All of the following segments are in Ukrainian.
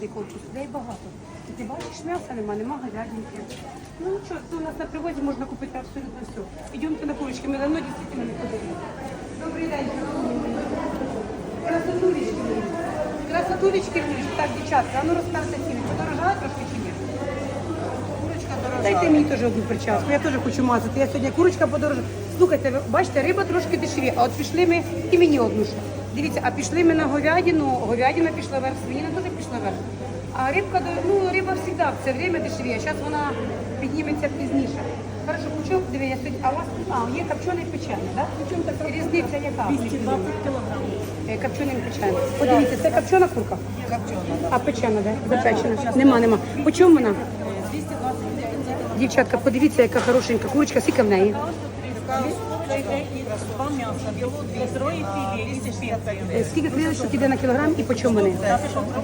Ти хочу, людей багато. І ти бачиш, м'яса нема, нема говядинки. Ну нічого, це у нас на привозі можна купити абсолютно все. Ідемте на курочки, ми давно дійсно не ходили. Добрий день, красотулечки мої. Красотулечки. Так, дівчатка, а ну розкажете ціни. Подорожали трошки чи ні? Курочка дорожа. Дайте мені теж одну причаску, я теж хочу мазати. Я сьогодні курочка подорожала. Слухайте, ви бачите, риба трошки дешеві, а от пішли ми і мені одну ще. Дивіться, а пішли ми на говядину, говядина пішла вверх, свинина теж пішла вверх. А рибка, ну риба завжди в це время дешевіє, зараз вона підніметься пізніше. Хорошо, пучок, диви, я сьогодні, а у вас а, є копчений печений, так? Да? Різниця яка? 220 кілограм. Е, Копченим. Подивіться, це копчена курка? Копчена, да. А печена, де? Запечена? Нема, нема. По чому вона? 220 гривень за кілограм. Дівчатка, подивіться, яка хорошенька курочка, скільки в неї? І два м'яса, біло, і. Е, Скільки крилишок іде на кілограм і по чому вони?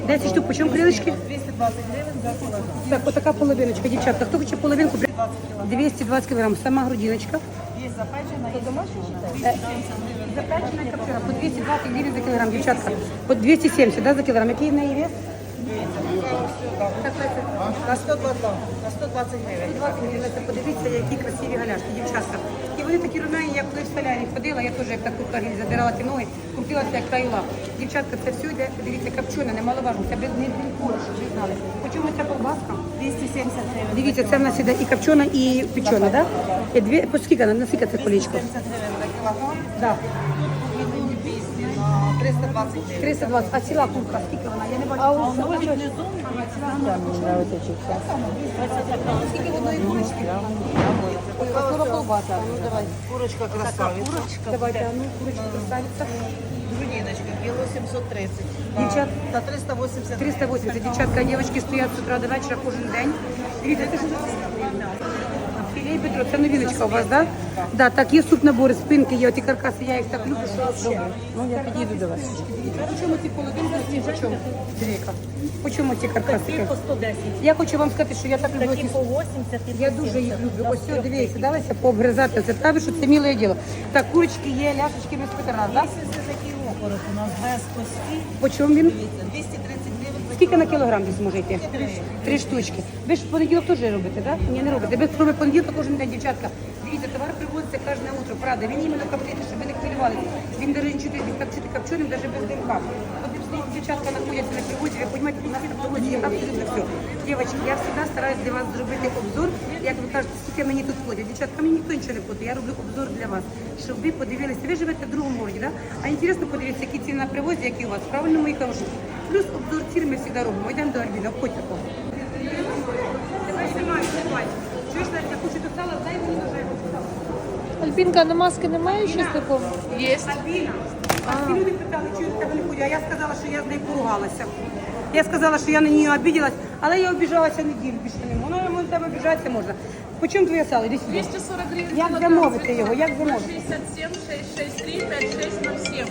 10 штук, по чому крилишки? 220 гривень за кілограм. Так, отака половиночка, дівчатка. Хто хоче половинку? 20 220 кілограм. Сама грудиночка. Є запечена, є домашня, Запечена і. По 220 гривень за кілограм, дівчатка. По 270, да, за кілограм. Який в неї вес? На 120, на 120 гривень. 20 гривень. Леся, подивіться, які красиві галяшки, дівчатка. І вони такі румяні, як коли в солярі ходила, я теж як таку каргіль задирала ті ноги, крутилася як крайла. Дівчатка, це все йде, дивіться, копчене, немаловажно. Це без не білкури, щоб ви знали. Почому ця колбаска? 270 гривень. Дивіться, це в нас іде і копчена, і печена, так? Да? Дві, по скільки, наскільки це колічко? 270 гривень за кілограм. Да. Віднині 200 на 320 гривень. 320. А ціла курка, скільки вона? Я не бачу. А у внизу Ага, ціла курка. Скільки в одної курочки? Ой, готова колбаса. Ну, давай. Курочка красавиця. Давайте, а ну, курочка красавиця. Грудиночка, кіло 730. Дівчат. Та 380 380. Дівчатка, дівчатки стоять з утра до вечора кожен день. Дивіться, це ж Філей Петро, це новіночка у вас, так? Да? Да, так, є суп набори, спинки, є оті каркаси, я їх так люблю, що взагалі. Ну, я підійду до вас. По чому ці половинки, по чому? По чому ці каркасики? по 110. Я хочу вам сказати, що я так люблю. Такі по 80 і Я дуже їх люблю. Ось все, дивіться, далися пообгризати. Це правда, що це миле діло. Так, курочки є, ляшечки ми спити раз, так? Це такий окорок у нас без кості. По чому він? Дивіться, 230 гривень за Скільки на кілограм десь може йти? Три штучки. Ви ж в понеділок теж робите, так? Ні, не робите. Ви кроме понеділка кожен день, дівчатка. Дивіться, товар привозиться кожне утро, правда. Він іменно каплити, щоб ви не хвилювалися. Він навіть нічого не копчити копченим, навіть без димка. От дівчатка знаходяться на привозі, ви розумієте, у нас на привозі є абсолютно все. Дівчатки, я завжди стараюсь для вас зробити обзор. Як ви кажете, скільки мені тут ходять. Дівчатка, мені ніхто нічого не платить. Я роблю обзор для вас, щоб ви подивилися. Ви живете в другому городі, так? А інтересно подивитися, які ціни на привозі, які у вас. Правильно, мої хороші? Плюс обзор цін ми завжди робимо. Йдемо до Альбіна, обходь такого. Давай знімай, знімай. Чуєш, Леся, хочу до сала, дай мені вже. Альбінка, на маски немає щось такого? Є. Альбіна. А всі люди питали, чого я тебе не ходю, а я сказала, що я з нею поругалася. Я сказала, що я на неї обіділась, але я обіжалася неділю більше не можу. Ну, на тебе обіжатися можна. По чому твоє сало? Іди сюди. 240 гривен Як замовити його? Як замовити? 67 663 5607.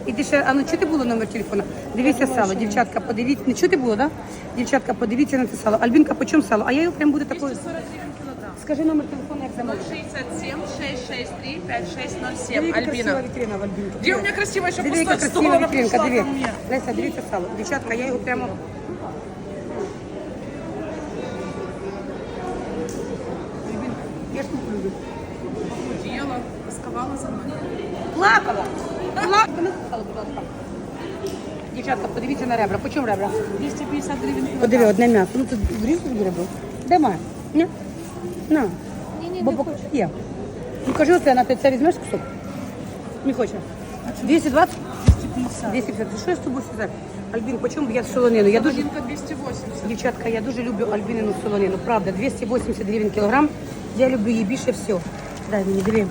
Альпина. Іди ще, а ну чути було номер телефона? Дивіться сало, дівчатка, подивіться. Не чути було. Да? Дівчатка, подивіться на це сало. Альбінка, по чому сало? А я його прям буду такою. 240 гривен килограмм. Скажи номер телефону, як замовити. 067 663 5607. Диви, яка красива Альбина. вітрина в Альбінки. Где у меня красиво еще Диви, пустой стол, красива она вітринка, пришла диви. мне. Леся, дивіться сало. Дівчатка, я його прямо... Я ж не люблю. Ела, тосковала за мной. Плакала. Плакала. Не сало, будь ласка. Дівчатка, подивіться на ребра. По чому ребра? 250 гривен килограмм. Подиви, одне м'ясо. Ну тут тобі ребро. Де має? Ні? На. Ні-ні, Бо не хочу. Є. Ну кажи оце, на ти це візьмеш кусок? Не хоче. 220? 250. 250. Що я з тобою сказати? Альбін, по чому я солонину? Я дуже... Альбинка 280. Дівчатка, я дуже люблю альбінину солонину. Правда, 280 гривень кілограм. Я люблю її більше всього. Дай мені, диви.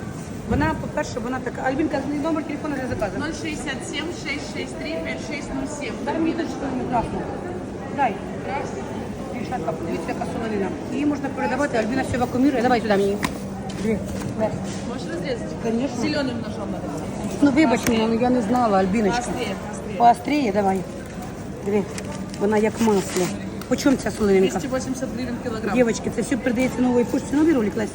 Вона, по-перше, вона така. Альбінка, номер телефону для заказу. 067 663 5607. Дай мені дуже класно. Дай. Дівчатка, подивіться, яка солонина. Її можна передавати, Альбіна все вакуумірує. Давай сюди мені. Можешь разрезать? Конечно. Зеленым ножом надо. Ну вибач мене, ну я не знала, Альбіночка. Поострее, поострее. Поостріє, давай. Диви. Вона як масло. По чому ця солонинка? 280 гривен килограмм. Дівчатки, це все передається нової пошті. Новий ролик, Лесь.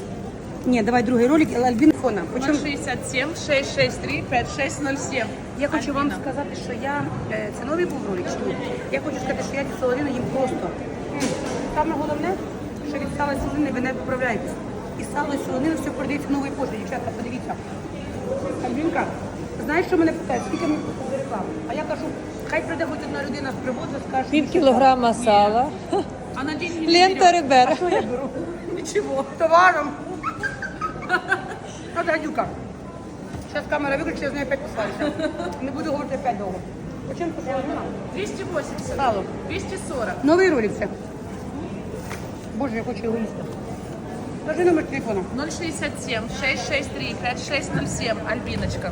Ні, давай другий ролик, Альбін фона. Почему? 067 663 5607. Я хочу вам сказати, що я е, це новий був ролик. чи ні? Я хочу сказати, що я цю солонину їм просто. Саме головне, що від сала і солонини ви не поправляєтесь. І сало і солонину все продається новою поштою. Дівчата, подивіться. Альбінка, знаєш, що мене питають? Скільки ми за рекламу? А я кажу, хай прийде хоч одна людина з приводу, скаже, Пів кілограма сала. А на не Лента ребер. Що я беру? Ничего. Товаром. От гадюка. Зараз камера виключить, я з нею опять посварюся. Не буду говорити опять довго. Почем солонина? 280. Сало. 240. Новий ролик це. Боже, я хочу його їсти. Скажи номер телефона. 067 663 5607. Альбиночка.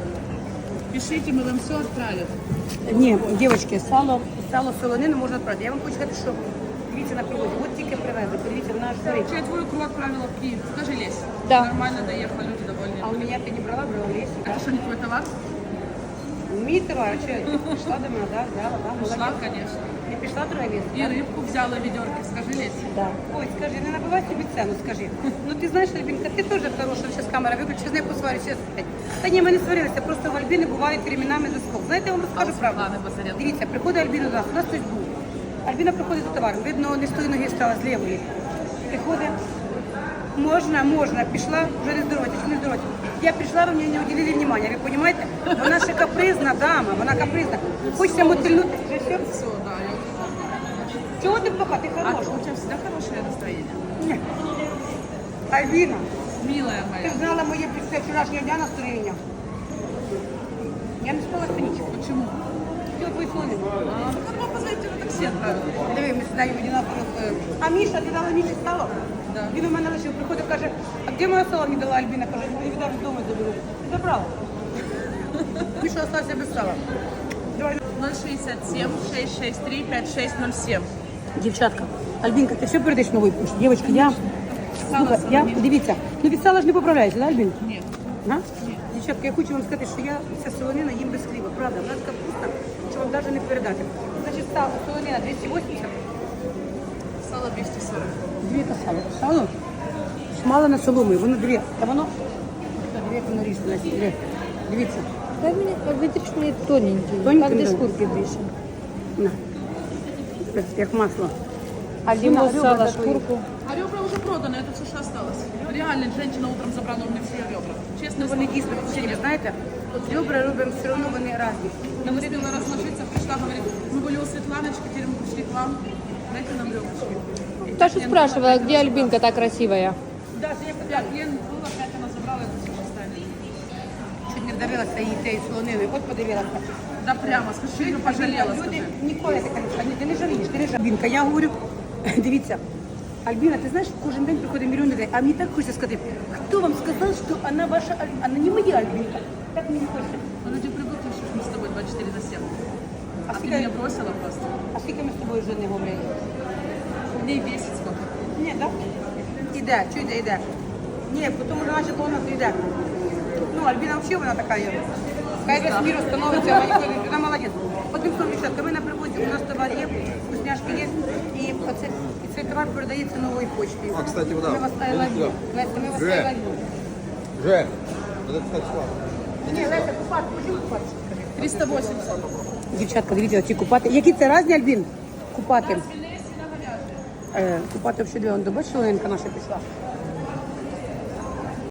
Пишите, мы вам все отправим. Ні, дівчатки, сало, сало солонину можна відправити. Я вам хочу сказати, що дивіться на приводі. От тільки привезли, подивіться, вона аж горить. Я твою икру отправила в Киев. Скажи, Лесь. Да. Нормально доехали, люди довольны. А у мене ти не брала, брала лісі. Это что, не твой товар? Мій товар, а що я пішла до мене, да, взяла, да, Пошла, молодець. конечно. Я пішла друге місце. И рыбку взяла ведерки. Скажи, Лесь. Да. Ой, скажи, не набивай собі ціну, скажи. Ну ти знаєш, Альбінка, ти теж хороша, зараз камера виключить, з нею посварюся. зараз опять. Та ні, ми не сварилися, просто в Альбіни бувають временами заскок. Знаєте, я вам розкажу А, правду. Світлани посередині. Дивіться, приходить Альбіна до нас, у нас хтось був. Альбіна приходить з товаром, видно, не з тої ноги стала, з лівої. Приходить, можна, можна, пішла, вже не здоров'я, чи не здоров'я. Я прийшла, ви мені не уділили внимання, ви розумієте? Вона ще капризна дама, вона капризна. Хочеться мотильнути. Вже все? Все, да. Чого ти плоха? Ти А хороша. у тебя всегда хорошее настроение? Ні. Альбіна. Милая Ти моя. знала моє після вчорашнього дня настроєння? Я не спала нічого. Почему? Твої слони. А, ну, позвоните на такси отправила? Диви, ми сідаємо е, А Міша, ти дала Міші сало? Да. Він у мене лишив, приходить, каже, а де моє сало не дала Альбіна? Каже, я віддав вдома заберу. Ти забрала. Міша остався без сала. Давай. 067 663 5607. Дівчатка, Альбінка, ти все передаєш новий пошті? Дівчатка, я... Слухай, я, дивіться, ну від сала ж не поправляється, да, Альбін? Нет. А? Дівчатка, я хочу вам сказати, що я ця солонина їм без хліба, правда, вона така вкусна, що вам навіть не передати. Значить, сало, солонина 280, Сало 240. дві та сало. Сало шмало на соломою, воно дві, та воно, та дві, воно різне, дві. Дивіться, Дай мені витріш мені тоненький. Тоненький, Там де шкурки більше. на, Як- масло. А сала, готові. шкурку. А ребра уже проданы, это все, что осталось. Реально, женщина утром забрала у меня все ребра. Честно, вони дійсно знаєте, от ребра робимо все одно вони різні. Я успела разложиться, пришла, говорит, мы были у Светланочки, теперь мы пришли к вам, дайте нам ребрышки. Та що спрашивала, де Альбінка та красивая? Да, це я Пять клиент было, пять она забрала, это все оставили. чуть не вдавилася її тією солониною, от подивилася. Да прямо, скажи, ну пожалела, Люди скажи. ніколи таке не кажуть, ти не жалієш, ти не жалієш. Альбінка, я говорю, дивіться, Альбіна, ти знаєш, кожен день приходить мільйон людей, а мені так хочеться сказати, хто вам сказав, що вона ваша Альбінка, вона не моя Альбінка. Так мені хочеться. Но люди привыкли, что мы с тобой 24 на 7. А А ты скільки, меня бросила просто. а скільки ми з тобою вже не говорили? Дней 10 сколько. Ні, так? Іде, що йде, йде. Ні, потім вже наче то у нас йде. Ну, Альбіна взагалі вона така є. Хай весь мір становиться, вона ніколи не вона молодець. Одним словом, дівчатка, ми на привозі, у нас товар є, вкусняшки є, і, оце, і цей товар передається новою почтою. А, кстати, вода. Ми вас I love you. Леся, ми вас I Вже. love you. Жень, вот это, кстати, сладко. Ні, Леся, купати, почему купати? 380. Дівчатка, дивіться, оці купати. Які це разні, Альбін? Купати. Е, купати взагалі. Он добачила, Ленка наша пішла.